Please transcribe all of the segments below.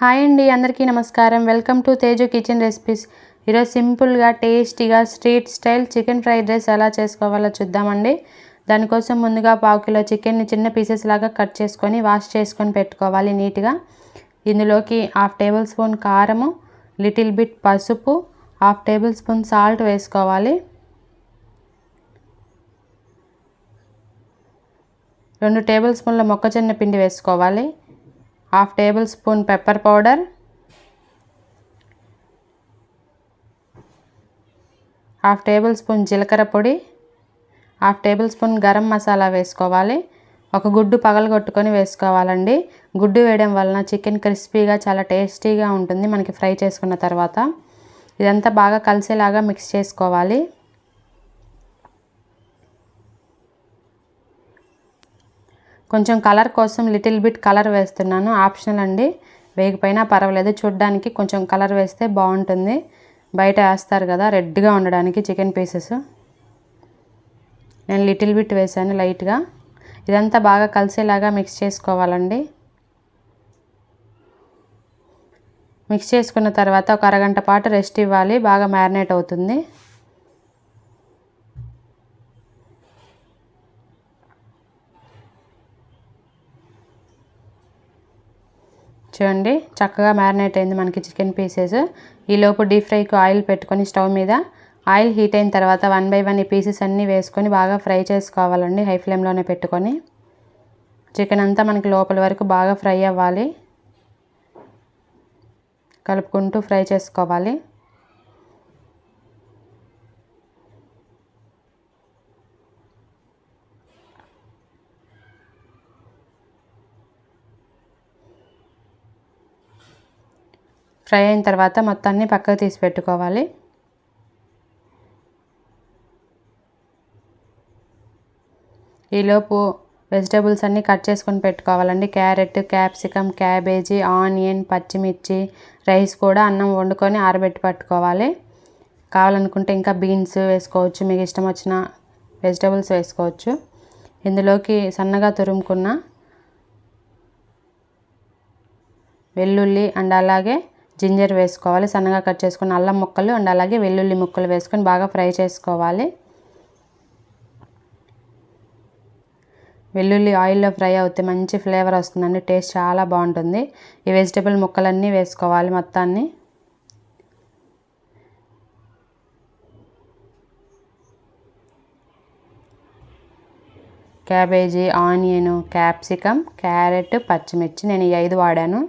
Hi అండి అందరికీ నమస్కారం. Welcome to Teju kitchen recipes. ఈరోజు సింపుల్గా టేస్టీగా street style chicken fried rice ఎలా చేసుకోవాలో చూద్దామండి. దానికోసం ముందుగా పావు కిలో చికెన్ని చిన్న పీసెస్ లాగా కట్ చేసుకొని వాష్ చేసుకొని పెట్టుకోవాలి నీట్గా. ఇందులోకి హాఫ్ టేబుల్ స్పూన్ కారము లిటిల్ బిట్ పసుపు హాఫ్ టేబుల్ స్పూన్ సాల్ట్ వేసుకోవాలి. రెండు టేబుల్ స్పూన్ల మొక్కజొన్న పిండి వేసుకోవాలి. Half tablespoon pepper powder half tablespoon జీలకర్ర పొడి half tablespoon garam masala వేసుకోవాలి. ఒక గుడ్డు పగలగొట్టుకొని వేసుకోవాలండి. గుడ్డు వేయడం వలన చికెన్ క్రిస్పీగా చాలా టేస్టీగా ఉంటుంది మనకి ఫ్రై చేసుకున్న తర్వాత. ఇదంతా బాగా కలిసేలాగా మిక్స్ చేసుకోవాలి. కొంచెం కలర్ కోసం లిటిల్ బిట్ కలర్ వేస్తున్నాను. ఆప్షనల్ అండి. వేగిపోయినా పర్వాలేదు. చూడ్డానికి కొంచెం కలర్ వేస్తే బాగుంటుంది. బయట వేస్తారు కదా రెడ్గా ఉండడానికి చికెన్ పీసెస్. నేను లిటిల్ బిట్ వేసాను లైట్గా. ఇదంతా బాగా కలిసేలాగా మిక్స్ చేసుకోవాలండి. మిక్స్ చేసుకున్న తర్వాత ఒక అరగంట పాటు రెస్ట్ ఇవ్వాలి. బాగా మ్యారినేట్ అవుతుంది. చూడండి చక్కగా మ్యారినేట్ అయింది మనకి చికెన్ పీసెస్ ఈలోపు డీప్ ఫ్రైకి ఆయిల్ పెట్టుకొని స్టవ్ మీద ఆయిల్ హీట్ అయిన తర్వాత వన్ బై వన్ ఈ పీసెస్ అన్నీ వేసుకొని బాగా ఫ్రై చేసుకోవాలండి హై ఫ్లేమ్లోనే పెట్టుకొని. చికెన్ అంతా మనకి లోపల వరకు బాగా ఫ్రై అవ్వాలి. కలుపుకుంటూ ఫ్రై చేసుకోవాలి. ఫ్రై అయిన తర్వాత మొత్తాన్ని పక్కకు తీసి పెట్టుకోవాలి. ఈలోపు వెజిటేబుల్స్ అన్నీ కట్ చేసుకొని పెట్టుకోవాలండి. క్యారెట్ క్యాప్సికమ్ క్యాబేజీ ఆనియన్ పచ్చిమిర్చి రైస్ కూడా అన్నం వండుకొని ఆరబెట్టి పట్టుకోవాలి. కావాలనుకుంటే ఇంకా బీన్స్ వేసుకోవచ్చు. మీకు ఇష్టం వచ్చిన వెజిటేబుల్స్ వేసుకోవచ్చు. ఇందులోకి సన్నగా తురుముకున్న వెల్లుల్లి అండ్ అలాగే జింజర్ వేసుకోవాలి. సన్నగా కట్ చేసుకున్న అల్లం ముక్కలు అండ్ అలాగే వెల్లుల్లి ముక్కలు వేసుకొని బాగా ఫ్రై చేసుకోవాలి. వెల్లుల్లి ఆయిల్లో ఫ్రై అవుతే మంచి ఫ్లేవర్ వస్తుందండి. టేస్ట్ చాలా బాగుంటుంది. ఈ వెజిటేబుల్ ముక్కలన్నీ వేసుకోవాలి మొత్తాన్ని. క్యాబేజీ ఆనియన్ క్యాప్సికమ్ క్యారెట్ పచ్చిమిర్చి నేను ఈ ఐదు వాడాను.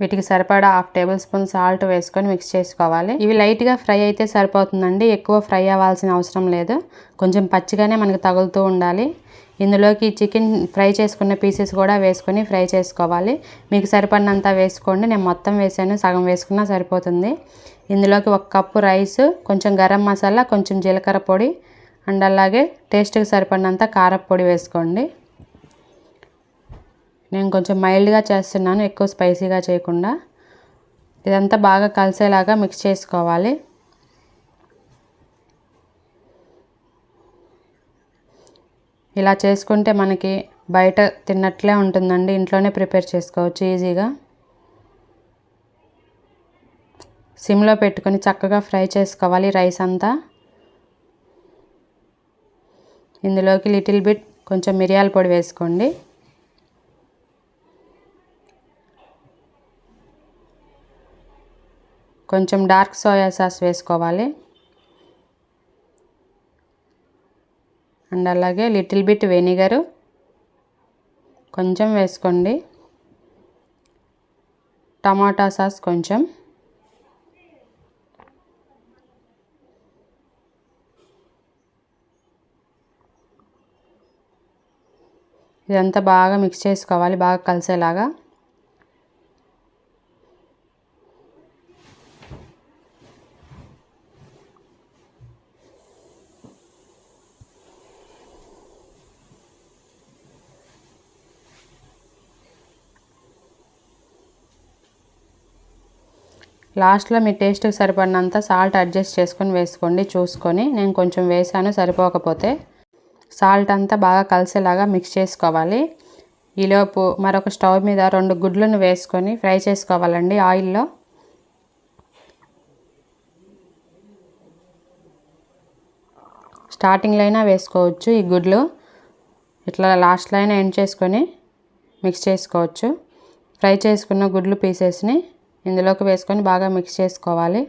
వీటికి సరిపడా హాఫ్ టేబుల్ స్పూన్ సాల్ట్ వేసుకొని మిక్స్ చేసుకోవాలి. ఇవి లైట్గా ఫ్రై అయితే సరిపోతుందండి. ఎక్కువ ఫ్రై అవ్వాల్సిన అవసరం లేదు. కొంచెం పచ్చిగానే మనకు తగులుతూ ఉండాలి. ఇందులోకి చికెన్ ఫ్రై చేసుకున్న పీసెస్ కూడా వేసుకొని ఫ్రై చేసుకోవాలి. మీకు సరిపడినంత వేసుకోండి. నేను మొత్తం వేసాను. సగం వేసుకున్నా సరిపోతుంది. ఇందులోకి ఒక కప్పు రైస్ కొంచెం గరం మసాలా కొంచెం జీలకర్ర పొడి అండ్ అలాగే టేస్ట్కి సరిపడినంత కారపొడి వేసుకోండి. నేను కొంచెం మైల్డ్గా చేస్తున్నాను ఎక్కువ స్పైసీగా చేయకుండా. ఇదంతా బాగా కలిసేలాగా మిక్స్ చేసుకోవాలి. ఇలా చేసుకుంటే మనకి బయట తిన్నట్లే ఉంటుందండి. ఇంట్లోనే ప్రిపేర్ చేసుకోవచ్చు ఈజీగా. సిమ్లో పెట్టుకొని చక్కగా ఫ్రై చేసుకోవాలి రైస్ అంతా. ఇందులోకి లిటిల్ బిట్ కొంచెం మిరియాల పొడి వేసుకోండి. కొంచెం డార్క్ సోయా సాస్ వేసుకోవాలి. అండ్ అలాగే లిటిల్ బిట్ వెనిగరు కొంచెం వేసుకోండి. టమాటా సాస్ కొంచెం. ఇదంతా బాగా మిక్స్ చేసుకోవాలి బాగా కలిసేలాగా. లాస్ట్లో మీ టేస్ట్కి సరిపడినంత సాల్ట్ అడ్జస్ట్ చేసుకొని వేసుకోండి చూసుకొని. నేను కొంచెం వేసాను సరిపోకపోతే సాల్ట్ అంతా బాగా కలిసేలాగా మిక్స్ చేసుకోవాలి. ఈలోపు మరొక స్టవ్ మీద రెండు గుడ్లను వేసుకొని ఫ్రై చేసుకోవాలండి ఆయిల్లో. స్టార్టింగ్లో అయినా వేసుకోవచ్చు ఈ గుడ్లు. ఇట్లా లాస్ట్లో అయినా ఎండ్ చేసుకొని మిక్స్ చేసుకోవచ్చు. ఫ్రై చేసుకున్న గుడ్లు పీసెస్ని ఇందులోకి వేసుకొని బాగా మిక్స్ చేసుకోవాలి.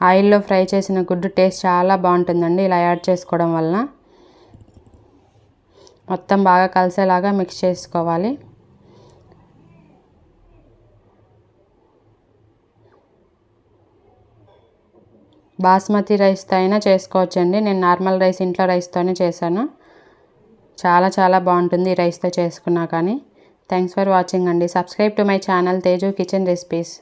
ఆయిల్లో ఫ్రై చేసిన గుడ్డు టేస్ట్ చాలా బాగుంటుందండి ఇలా యాడ్ చేసుకోవడం వలన. మొత్తం బాగా కలిసేలాగా మిక్స్ చేసుకోవాలి. బాస్మతి రైస్తో అయినా చేసుకోవచ్చండి. నేను నార్మల్ రైస్ ఇంట్లో రైస్తోనే చేశాను. చాలా చాలా బాగుంటుంది రైస్తో చేసుకున్నా కానీ. థ్యాంక్స్ ఫర్ వాచింగ్ అండి. Subscribe to my channel Teju kitchen recipes.